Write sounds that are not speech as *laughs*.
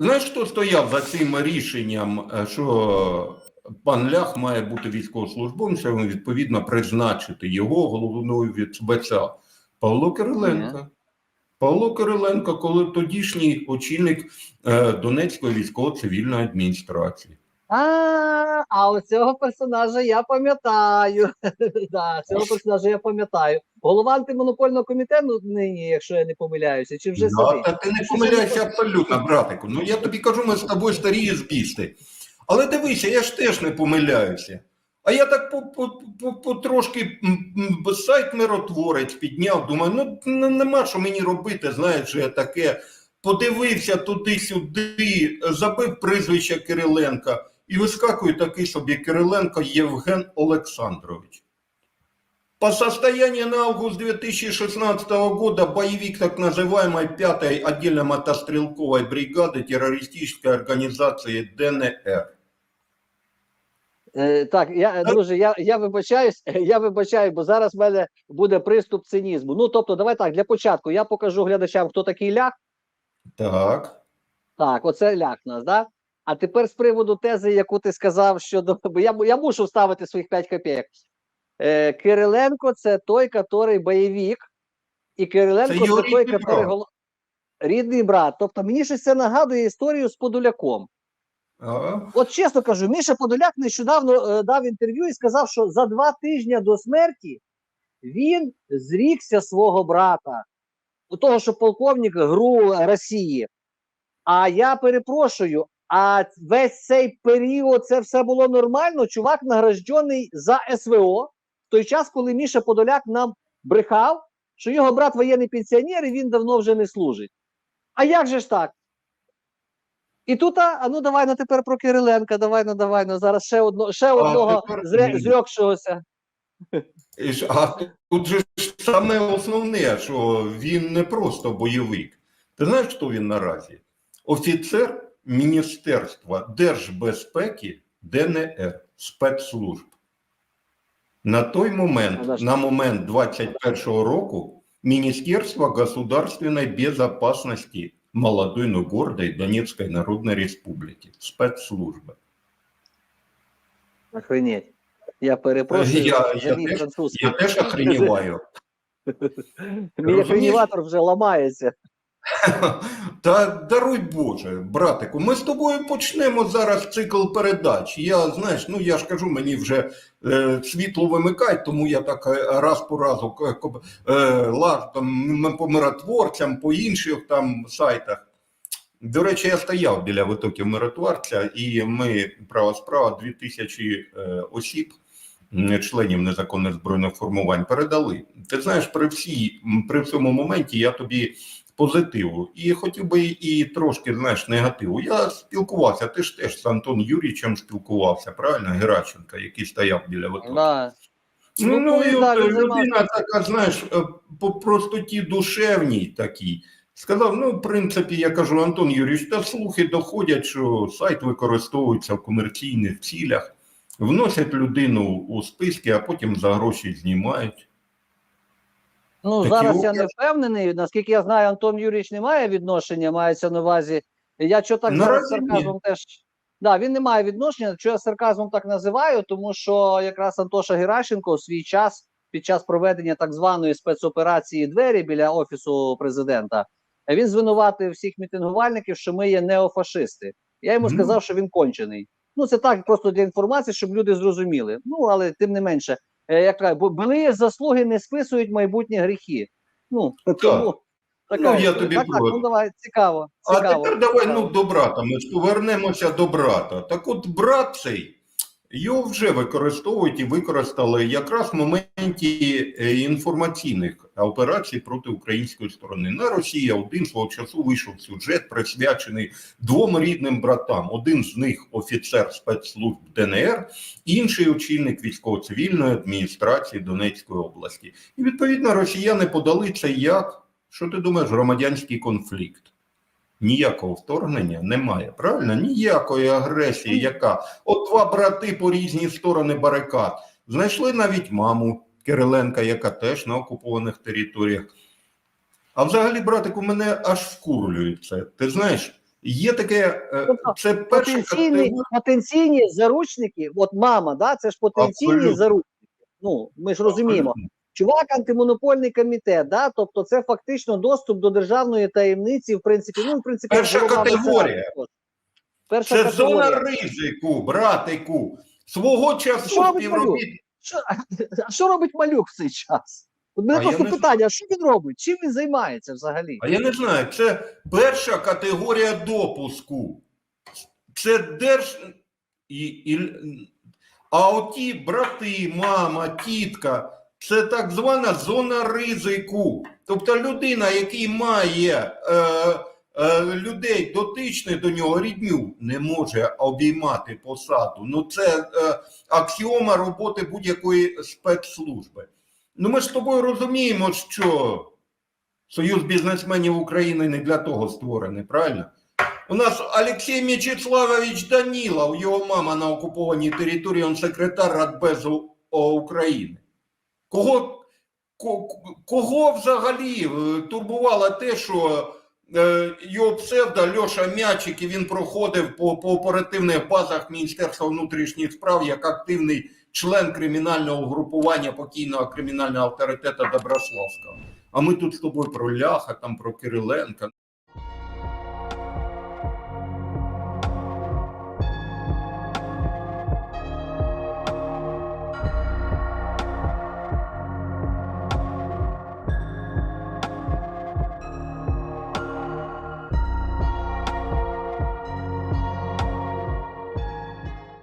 Знаєш, хто стояв за цим рішенням, е, що пан Лях має бути військовослужбовцем відповідно призначити його головною від СБЦА? Павло Кириленко. Павло Кириленко, коли тодішній очільник е, Донецької військово-цивільної адміністрації. А, а оцього персонажа я пам'ятаю. *laughs* да, цього персонажа я пам'ятаю. Голова антимонопольного комітету нині, якщо я не помиляюся, чи вже Да, та ти не помиляєшся абсолютно, братику. Ну я тобі кажу, ми з тобою старі збісти. Але дивися, я ж теж не помиляюся. А я так по, по, по, по трошки сайт миротворець підняв, думаю, ну нема що мені робити, знаєш, що я таке. Подивився туди-сюди, забив прізвище Кириленка і вискакує такий собі Кириленко Євген Олександрович. По состоянию на август 2016 года боевик так называемой 5-й отдельно мотострелковой бригады террористической организации ДНР. Е, так, я, друже, я, я вибачаюсь, *laughs* я вибачаю, бо зараз в мене буде приступ цинізму. Ну, тобто, давай так, для початку я покажу глядачам, хто такий лях. Так. Так, оце ляг у нас, да? А тепер з приводу тези, яку ти сказав щодо. Бо я, я мушу вставити своїх 5 копійок. Е, Кириленко це той, який бойовик, і Кириленко Це це, той, який брат. гол... рідний брат. Тобто мені щось це нагадує історію з Подоляком. А, От чесно кажу, Міша Подоляк нещодавно е, дав інтерв'ю і сказав, що за два тижні до смерті він зрікся свого брата, у того, що полковник ГРУ Росії. А я перепрошую, а весь цей період це все було нормально. Чувак награждений за СВО в той час, коли Міша Подоляк нам брехав, що його брат воєнний пенсіонер і він давно вже не служить. А як же ж так? І тут, а, ну давай на тепер про Кириленка, давай ну давай ну зараз ще одно, ще одного тепер зрекшогося. а тут же саме основне, що він не просто бойовик. Ти знаєш, хто він наразі? Офіцер Міністерства держбезпеки ДНР спецслужб. На той момент, Подожди. на момент 21 року, Министерство государственной безопасности молодой, но гордой Донецкой Народной Республики, спецслужбы. Охренеть. Я перепрошую, Я- я за мій теж- французький. Я теж охреневаю. Мій *laughs* розумієш? охреніватор вже ламається. *laughs* Та даруй Боже, братику, ми з тобою почнемо зараз цикл передач. Я знаєш, ну я ж кажу, мені вже е, світло вимикають, тому я так е, раз по разу е, лаж там по миротворцям, по інших там сайтах. До речі, я стояв біля витоків миротворця, і ми права справа 2000 е, осіб. Членів незаконних збройних формувань передали. Ти знаєш, при всій при всьому моменті я тобі позитиву. І хотів би і трошки знаєш негативу. Я спілкувався. Ти ж теж з Антоном Юрійовичем спілкувався, правильно? Геращенка, який стояв біля витоку. Да. Ну, Ну, ну і от людина така, знаєш, е, по простоті душевній такій. Сказав, ну, в принципі, я кажу, Антон Юрійович, та слухи доходять, що сайт використовується в комерційних цілях, вносять людину у списки, а потім за гроші знімають. Ну, Такі зараз я не впевнений. Наскільки я знаю, Антон Юрійович не має відношення, мається на увазі. Я що так зараз сарказмом теж. Да, він не має відношення. Що я сарказмом так називаю, тому що якраз Антоша Геращенко у свій час, під час проведення так званої спецоперації двері біля офісу президента, він звинуватив всіх мітингувальників, що ми є неофашисти. Я йому Мгм. сказав, що він кончений. Ну, це так просто для інформації, щоб люди зрозуміли. Ну, але тим не менше, як кажуть, бо були заслуги не списують майбутні гріхи. Ну, тому така Ну, я тобі так, так, ну давай, цікаво. А тепер давай цікаво. ну, до брата. Ми ж повернемося до брата. Так от брат цей, його вже використовують і використали якраз в моменті е, інформаційних операцій проти української сторони. На Росії один свого часу вийшов сюжет, присвячений двом рідним братам. Один з них офіцер спецслужб ДНР, інший очільник військово-цивільної адміністрації Донецької області. І відповідно росіяни подали це як, що ти думаєш, громадянський конфлікт. Ніякого вторгнення немає, правильно? Ніякої агресії, яка от два брати по різні сторони барикад. Знайшли навіть маму Кириленка, яка теж на окупованих територіях. А взагалі, братику, мене аж вкурлює це. Ти знаєш, Є таке, е, Тобто це перша Потенційні, потенційні заручники, от мама, да, це ж потенційні Абсолютно. заручники. Ну, ми ж розуміємо. Чувак, антимонопольний комітет, да, тобто це фактично доступ до державної таємниці, в принципі, ну, в принципі, Перша категорія. Перша Це категорія. зона ризику, братику. Свого часу Що ви співробіт... Що, а що робить малюк в цей час? От мене А просто не питання: що він робить? Чим він займається взагалі? А я не знаю, це перша категорія допуску. Це держ. І, і... А оті брати, мама, тітка, це так звана зона ризику. Тобто людина, який має е, е, людей дотичних до нього рідню, не може обіймати посаду. Ну це е, аксіома роботи будь-якої спецслужби. Ну ми ж з тобою розуміємо, що Союз бізнесменів України не для того створений, правильно? У нас Олексій Мячеславович Данілов, його мама на окупованій території, він секретар Радбезу України. Кого, кого взагалі е, турбувало те, що е, його псевдо Льоша Мячик, і він проходив по, по оперативних базах Міністерства внутрішніх справ як активний член кримінального групування покійного кримінального авторитета Доброславського. А ми тут з тобою про Ляха, там про Кириленка.